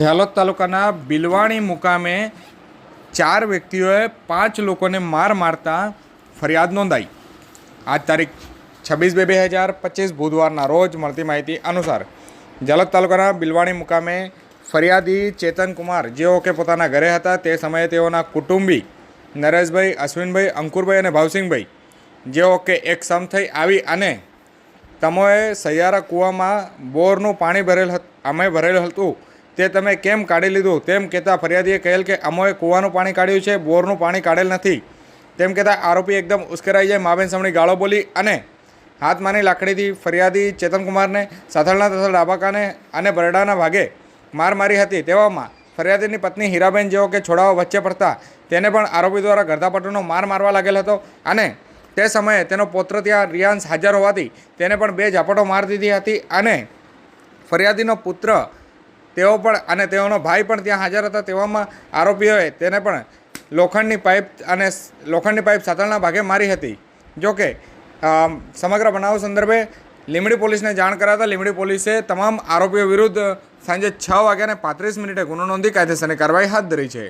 ઝાલોદ તાલુકાના બિલવાણી મુકામે ચાર વ્યક્તિઓએ પાંચ લોકોને માર મારતા ફરિયાદ નોંધાઈ. આજ તારીખ છવ્વીસ બે બે હજાર પચીસ બુધવારના રોજ મળતી માહિતી અનુસાર ઝાલોદ તાલુકાના બિલવાણી મુકામે ફરિયાદી ચેતન કુમાર, જેઓ કે પોતાના ઘરે હતા તે સમયે તેઓના કુટુંબી નરેશભાઈ, અશ્વિનભાઈ, અંકુરભાઈ અને ભાવસિંહભાઈ, જેઓ કે એક સમ થઈ આવી અને તમોએ સૈયારા કૂવામાં બોરનું પાણી ભરેલ અમે ભરેલું હતું. તે તમે કેમ કાઢી લીધું? તેમ કહેતા ફરિયાદીએ કહેલ કે અમોએ કૂવાનું પાણી કાઢ્યું છે, બોરનું પાણી કાઢેલ નથી. તેમ કહેતા આરોપી એકદમ ઉશ્કેરાઈ જાય માબેન સામણી ગાળો બોલી અને હાથમાંની લાકડીથી ફરિયાદી ચેતનકુમારને સાથળના તથા ડાબાકાને અને બરડાના ભાગે માર મારી હતી. તેવામાં ફરિયાદીની પત્ની હીરાબેન જેઓ કે છોડાઓ વચ્ચે પડતા તેને પણ આરોપી દ્વારા ગરદાપટ્ટુનો માર મારવા લાગેલ હતો અને તે સમયે તેનો પૌત્ર ત્યાં રિયાન્સ હાજર હોવાથી તેને પણ બે ઝાપટો માર દીધી હતી અને ફરિયાદીનો પુત્ર તેઓ પણ અને તેઓનો ભાઈ પણ ત્યાં હાજર હતા. તેવામાં આરોપીઓએ તેને પણ લોખંડની પાઇપ અને લોખંડની પાઇપ સાતળના ભાગે મારી હતી. જોકે સમગ્ર બનાવ સંદર્ભે લીમડી પોલીસને જાણ કરાતા લીમડી પોલીસે તમામ આરોપીઓ વિરુદ્ધ સાંજે છ વાગ્યાને પાંત્રીસ મિનિટે ગુનો નોંધી કાયદેસરની કાર્યવાહી હાથ ધરી છે.